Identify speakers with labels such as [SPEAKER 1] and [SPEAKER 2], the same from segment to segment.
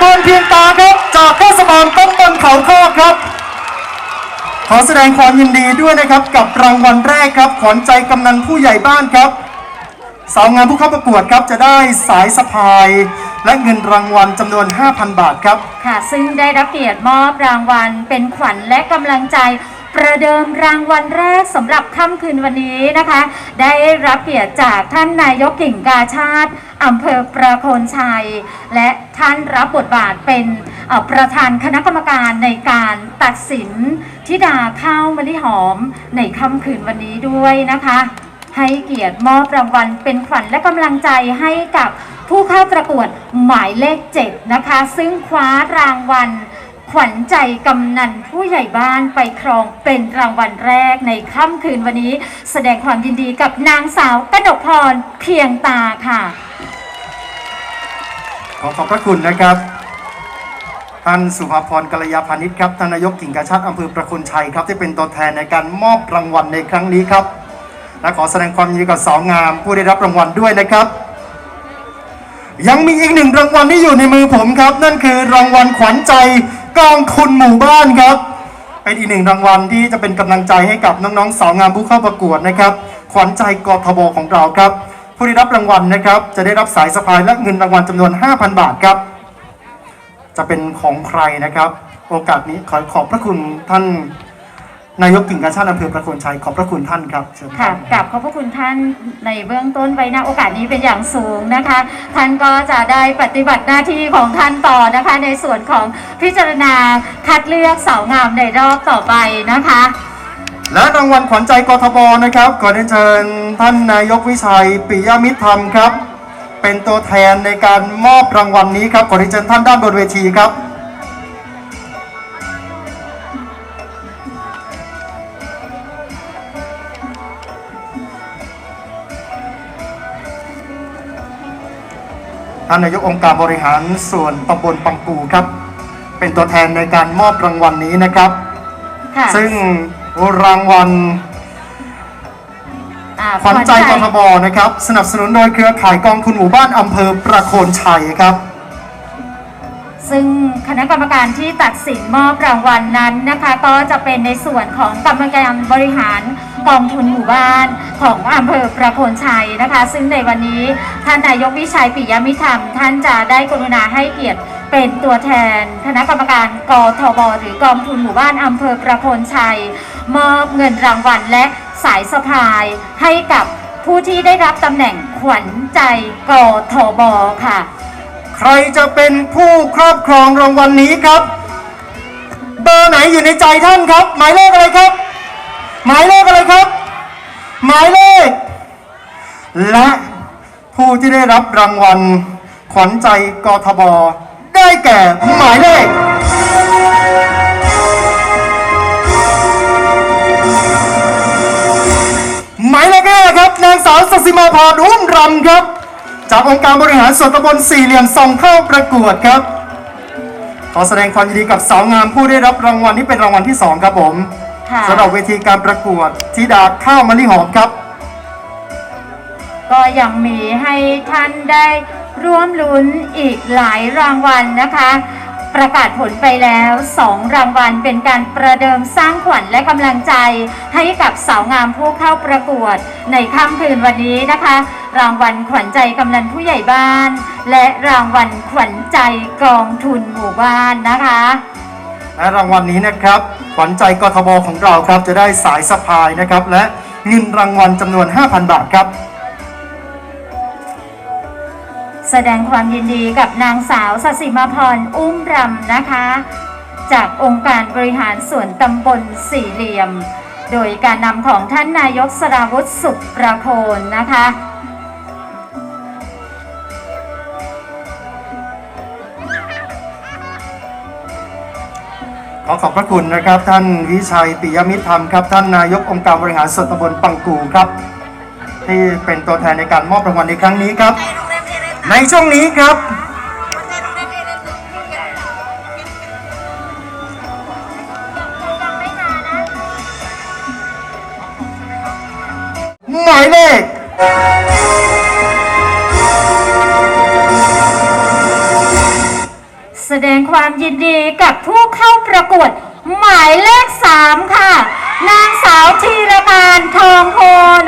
[SPEAKER 1] พรเพียงตาครับจากเทศบาลต้นบนเขาคอกครับ ขอแสดงความยินดีด้วยนะครับกับรางวัลแรกครับขอนใจกำนันผู้ใหญ่บ้านครับ สาวงามผู้เข้าประกวดครับจะได้สายสะพาย และเงินรางวัลจำนวน 5,000 บาทครับ
[SPEAKER 2] ค่ะ ซึ่งได้รับเกียรติมอบรางวัลเป็นขวัญและกำลังใจ ประเดิมรางวัลแรกสำหรับค่ำคืนวันนี้นะคะ ได้รับเกียรติจากท่านนายกกิ่งกาชาติอำเภอประโคนชัย และท่านรับบทบาทเป็นประธานคณะกรรมการในการตัดสินทิดาข้าวมะลิหอมในค่ำคืนวันนี้ด้วยนะคะ ให้เกียรติมอบรางวัลเป็นขวัญและกำลังใจให้กับผู้เข้าประกวดหมายเลขเจ็ดนะคะ ซึ่งคว้ารางวัล ขวัญใจกำนันผู้ใหญ่บ้านไปครองเป็นรางวัลแรกในค่ำคืนวันนี้ แสดงความยินดีกับนางสาวกนกพรเพียงตาค่ะ
[SPEAKER 1] ขอขอบพระคุณนะครับท่านสุภาพรกัลยาพานิชครับท่านนายกกิ่งกาชาติอำเภอประคุณชัยครับที่เป็นตัวแทนในการมอบรางวัลในครั้งนี้ครับ และขอแสดงความยินดีกับสาวงาม ผู้ได้รับรางวัลด้วยนะครับ ยังมีอีกหนึ่งรางวัลที่อยู่ในมือผมครับ นั่นคือรางวัลขวัญใจ กองทุนหมู่บ้านครับ เป็นอีกหนึ่งรางวัลที่จะเป็นกำลังใจให้กับน้องๆสาวงามผู้เข้าประกวดนะครับ ขวัญใจกทบของเราครับ ผู้ได้รับรางวัลนะครับ จะได้รับสายสะพายและเงินรางวัลจำนวน 5,000 บาทครับ จะเป็นของใครนะครับ โอกาสนี้ขอขอบพระคุณท่าน นายกกิ่งกาชาติอำเภอประโคนชัยขอบพระคุณท่านครับเชิญค
[SPEAKER 2] ค่ะ
[SPEAKER 1] รับ
[SPEAKER 2] กับขอบพระคุณท่านในเบื้องต้นไว้ณโอกาสนี้เป็นอย่างสูงนะคะ ท่านก็จะได้ปฏิบัติหน้าที่ของท่านต่อนะคะ ในส่วนของพิจารณาคัดเลือกสาวงามในรอบต่อไปนะคะ
[SPEAKER 1] และรางวัลขวัญใจกทบนะครับขอเรียนเชิญท่านนายกวิชัยปิยมิตรธรรมครับ เป็นตัวแทนในการมอบรางวัลนี้ครับขอเรียนเชิญท่านด้านบนเวทีครับ ท่านนายกองค์การบริหารส่วนตำบลปังกูครับ เป็นตัวแทนในการมอบรางวัลนี้นะครับ
[SPEAKER 2] ค่ะ
[SPEAKER 1] ซึ่งรางวัล
[SPEAKER 2] อ่า
[SPEAKER 1] ขวัญใจกทบนะครับ สนับสนุนโดยเครือข่ายกองทุนหมู่บ้านอำเภอประโคนชัยครับ
[SPEAKER 2] ซึ่งคณะกรรมการที่ตัดสินมอบรางวัลนั้นนะคะ ก็จะเป็นในส่วนของกรรมการบริหาร กองทุนหมู่บ้านของอำเภอประโคนชัยนะคะ ซึ่งในวันนี้ท่านนายกวิชัยปิยมิธรรม ท่านจะได้กรุณาให้เกียรติเป็นตัวแทนคณะกรรมการกทบหรือกองทุนหมู่บ้านอำเภอประโคนชัย มอบเงินรางวัลและสายสะพายให้กับผู้ที่ได้รับตำแหน่งขวัญใจกทบค่ะ
[SPEAKER 1] ใครจะเป็นผู้ครอบครองรางวัลนี้ครับ เบอร์ไหนอยู่ในใจท่านครับ หมายเลขอะไรครับ หมายเลขอะไรครับ หมายเลข และผู้ที่ได้รับรางวัล ขวัญใจกทบได้แก่หมายเลขหมายเลขห้าครับนางสาวสศิมาพรอุ้มรำครับ จากองค์การบริหารส่วนตำบลสี่เหลี่ยมส่องเข้าประกวดครับ ขอแสดงความยินดีกับสาวงามผู้ได้รับรางวัลนี้เป็นรางวัลที่สองครับผม
[SPEAKER 2] ค่ะ
[SPEAKER 1] สำหรับเวทีการประกวดธิดาข้าวมะลิหอมครับ
[SPEAKER 2] ก็ยังมีให้ท่านได้ร่วมลุ้นอีกหลายรางวัลนะคะ ประกาศผลไปแล้ว 2 รางวัลเป็นการประเดิมสร้างขวัญและกำลังใจ ให้กับสาวงามผู้เข้าประกวด ในค่ำคืนวันนี้นะคะ รางวัลขวัญใจกำนันผู้ใหญ่บ้าน และรางวัลขวัญใจกองทุนหมู่บ้านนะคะ
[SPEAKER 1] และรางวัลนี้นะครับขวัญใจกทบของเราครับจะได้สายสะพายนะครับ และเงินรางวัลจำนวน 5,000 บาทครับ
[SPEAKER 2] แสดงความยินดีกับนางสาวสศิมาพรอุ้มรำนะคะ จากองค์การบริหารส่วนตำบลสี่เหลี่ยม โดยการนำของท่านนายกสราวุฒิสุขประโคนนะคะ
[SPEAKER 1] ขอขอบพระคุณนะครับ ท่านวิชัยปิยมิตรธรรมครับ ท่านนายกองค์การบริหารส่วนตำบลปังกูครับ ที่เป็นตัวแทนในการมอบรางวัลในครั้งนี้ครับ ในช่วงนี้ครับ ยิ
[SPEAKER 2] นดีกับผู้เข้าประกวด หมายเลข3ค่ะ นางสาวธีรการทองโพ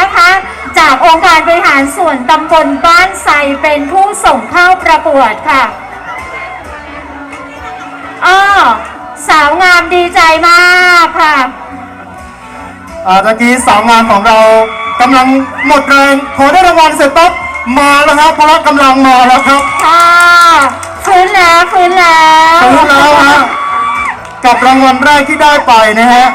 [SPEAKER 2] นะคะ จากองค์การบริหารส่วนตำบลบ้านไทรเป็นผู้ส่งเข้าประกวดค่ะอ้อสาวงามดีใจมากค่ะ
[SPEAKER 1] อ่าตะกี้สาวงานของเรากำลังหมดแรงพอได้รางวัลเสร็จปั๊บมาแล้วครับพละกำลังมาแล้วครับ
[SPEAKER 2] ค่ะ ฟื้นแล้วฟื้นแล้ว
[SPEAKER 1] รู้แล้วฮะกับรางวัลแรกที่ได้ไปนะฮะ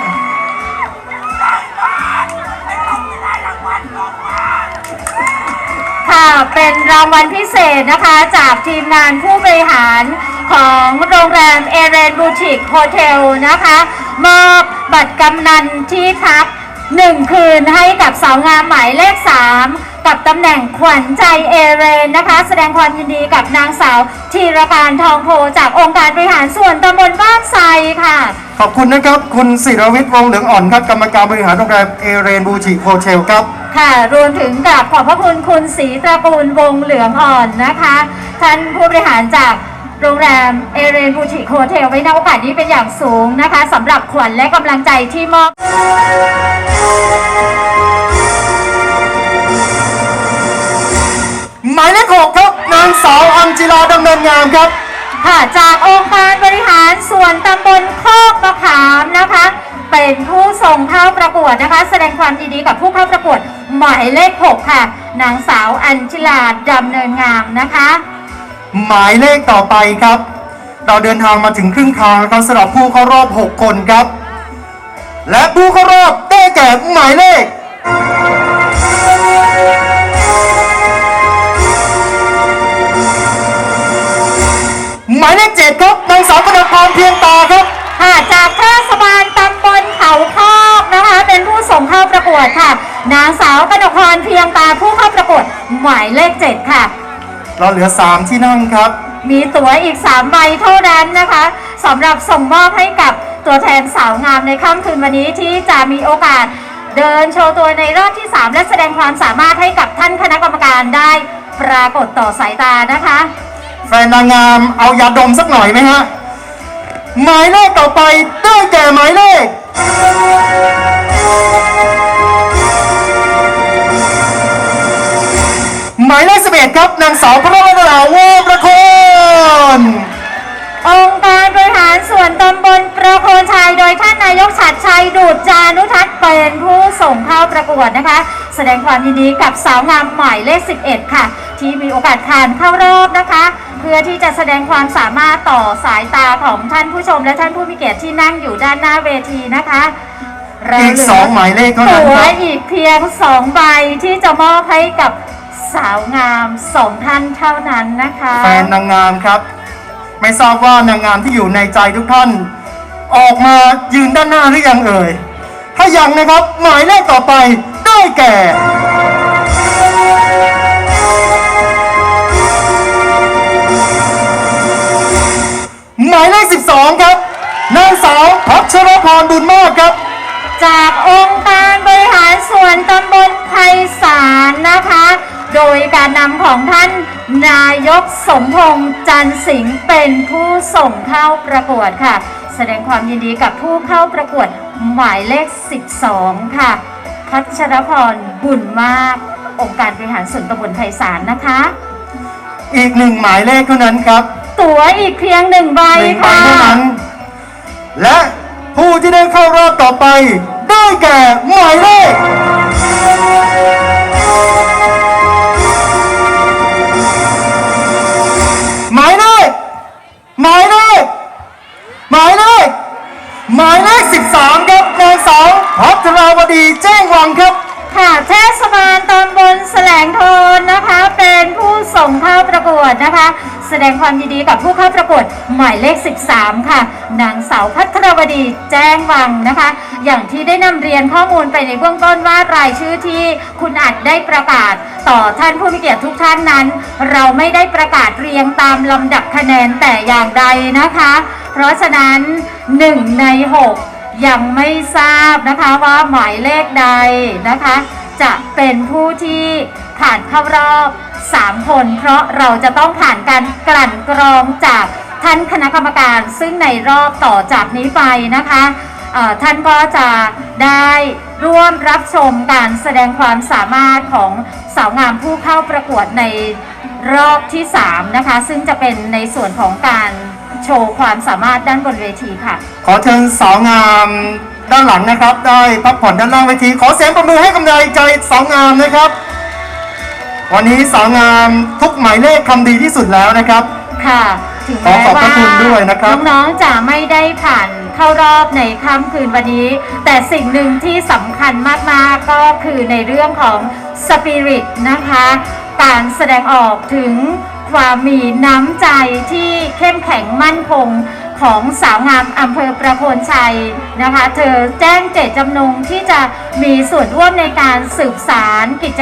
[SPEAKER 2] ค่ะเป็นรางวัลพิเศษนะคะจากทีมงานผู้บริหารของโรงแรมเอเรนบูติกโฮเทลนะคะมอบบัตรกำนันที่พักหนึ่งคืนให้กับสาวงามหมายเลข3 กับตำแหน่งขวัญใจเอเรนนะคะ แสดงความยินดีกับนางสาวธีรการทองโพจากองค์การบริหารส่วนตำบลบ้านไทรค่ะ
[SPEAKER 1] ขอบคุณนะครับ คุณศิรวิทย์วงศ์เหลืองอ่อนครับกรรมการบริหารโรงแรมเอเรนบูชิโฮเทลครับ
[SPEAKER 2] ค่ะรวมถึงกับขอบพระคุณคุณศรีตระกูลวงเหลืองอ่อนนะคะ ท่านผู้บริหารจากโรงแรมเอเรนบูติกโฮเทลไว้ในโอกาสนี้เป็นอย่างสูงนะคะสำหรับขวัญและกำลังใจที่มอบ
[SPEAKER 1] มายเลขหกครับนางสาวอัญจิลาดำเนินงามครับ
[SPEAKER 2] ค่ะจากองค์การบริหารส่วนตำบลโคกมะขามนะคะ เป็นผู้ส่งเข้าประกวดนะคะ แสดงความยินดีกับผู้เข้าประกวดหมายเลข 6 ค่ะ นางสาวอัญชิลาดำเนินงามนะคะ
[SPEAKER 1] หมายเลขต่อไปครับ เราเดินทางมาถึงครึ่งทางแล้วครับสำหรับผู้เข้ารอบ 6 คนครับ และผู้เข้ารอบได้แก่หมายเลข หมายเลขเจ็ดครับนางสาวกนกพรเพียงตาครับ
[SPEAKER 2] ค่ะจากเทศบาลตำบลเขาคอกนะคะ เป็นผู้ส่งเข้าประกวดค่ะนางสาวกนกพรเพียงตาผู้เข้าประกวดหมายเลขเจ็ดค่ะ
[SPEAKER 1] เราเหลือ3ที่นั่งครับ
[SPEAKER 2] มีตั๋วอีก3ใบเท่านั้นนะคะสำหรับส่งมอบให้กับตัวแทนสาวงามในค่ำคืนวันนี้ที่จะมีโอกาสเดินโชว์ตัวในรอบที่ 3 และแสดงความสามารถให้กับท่านคณะกรรมการได้ปรากฏต่อสายตานะคะ
[SPEAKER 1] แฟนนางงามเอายาดมสักหน่อยไหมฮะ หมายเลขต่อไปได้แก่หมายเลขหมายเลข11ครับนางสาวพระรัตนาวงประโคน
[SPEAKER 2] องค์การบริหารส่วนตำบลประโคนชัยโดยท่านนายกฉัดชัยดูดจานุทัศน์เป็นผู้ส่งเข้าประกวดนะคะ แสดงความยินดีกับสาวงามหมายเลข 11 ค่ะ ที่มีโอกาสผ่านเข้ารอบนะคะ เพื่อที่จะแสดงความสามารถต่อสายตาของท่านผู้ชมและท่านผู้มีเกียรติที่นั่งอยู่ด้านหน้าเวทีนะคะเรา
[SPEAKER 1] อีก
[SPEAKER 2] เหลื
[SPEAKER 1] สองหมายเลขเท่านั้น
[SPEAKER 2] ตั๋ว
[SPEAKER 1] ครับ
[SPEAKER 2] อีกเพียงสองใบที่จะมอบให้กับสาวงามสองท่านเท่านั้นนะคะ
[SPEAKER 1] แฟนนางงามครับ ไม่ทราบว่านางงามที่อยู่ในใจทุกท่าน ออกมายืนด้านหน้าหรือยังเอ่ยถ้ายังนะครับหมายเลขต่อไปได้แก่ 2 ครับนางสาวพัชรพรบุญมากครับ
[SPEAKER 2] จากองค์การบริหารส่วนตำบลไพศาลนะคะ โดยการนำของท่านนายกสมพงษ์จันสิงห์เป็นผู้ส่งเข้าประกวดค่ะ แสดงความยินดีกับผู้เข้าประกวดหมายเลข 12 ค่ะ พัชรพรบุญมาก องค์การบริหารส่วนตำบลไพศาลนะคะ
[SPEAKER 1] อีกหนึ่งหมายเลขเท่านั้นครับ
[SPEAKER 2] ตั๋วอีกเพียงหนึ่งใบ
[SPEAKER 1] หนึ่งใบ
[SPEAKER 2] ค่ะ
[SPEAKER 1] เท่านั้น และผู้ที่ได้เข้ารอบต่อไป ได้แก่หมายเลขหมายเลขหมายเลขหมายเลขหมายเลข13 ครับนางสาวพัทราวดีแจ้งวังครับ
[SPEAKER 2] ค่ะเทศบาลตำบลแสลงโทนนะคะ เป็นผู้ส่งเข้าประกวดนะคะ แสดงความยินดีกับผู้เข้าประกวดหมายเลข 13 ค่ะนางสาวพัทรวดีแจ้งวังนะคะ อย่างที่ได้นำเรียนข้อมูลไปในเบื้องต้นว่ารายชื่อที่คุณอัดได้ประกาศ ต่อท่านผู้มีเกียรติทุกท่านนั้น เราไม่ได้ประกาศเรียงตามลำดับคะแนนแต่อย่างใดนะคะ เพราะฉะนั้น 1 ใน 6 ยังไม่ทราบนะคะว่าหมายเลขใดนะคะ จะเป็นผู้ที่ ผ่านเข้ารอบ 3 คน เพราะเราจะต้องผ่านการกลั่นกรองจากท่านคณะกรรมการซึ่งในรอบต่อจากนี้ไปนะคะท่านก็จะได้ร่วมรับชมการแสดงความสามารถของสาวงามผู้เข้าประกวดในรอบที่ 3 นะคะ ซึ่งจะเป็นในส่วนของการโชว์ความสามารถด้านบนเวทีค่ะ
[SPEAKER 1] ขอเชิญสาวงามด้านหลังนะครับ ได้พักผ่อนด้านล่างเวที ขอเสียงประมือให้กำลังใจสาวงามนะครับ วันนี้สาวงามทุกหมายเลขทำดีที่สุดแล้วนะครับ
[SPEAKER 2] ค่ะ ถึง
[SPEAKER 1] ขอ
[SPEAKER 2] แม้
[SPEAKER 1] ขอบพ
[SPEAKER 2] ว่า
[SPEAKER 1] ระคุณด้วยนะครับ
[SPEAKER 2] น้องๆจะไม่ได้ผ่านเข้ารอบในค่ำคืนวันนี้ แต่สิ่งหนึ่งที่สำคัญมากๆก็คือในเรื่องของสปิริตนะคะ การแสดงออกถึงความมีน้ำใจที่เข้มแข็งมั่นคงของสาวงามอำเภอประโคนชัยนะคะ เธอแจ้งเจตจำนงที่จะมีส่วนร่วมในการสืบสารกิจ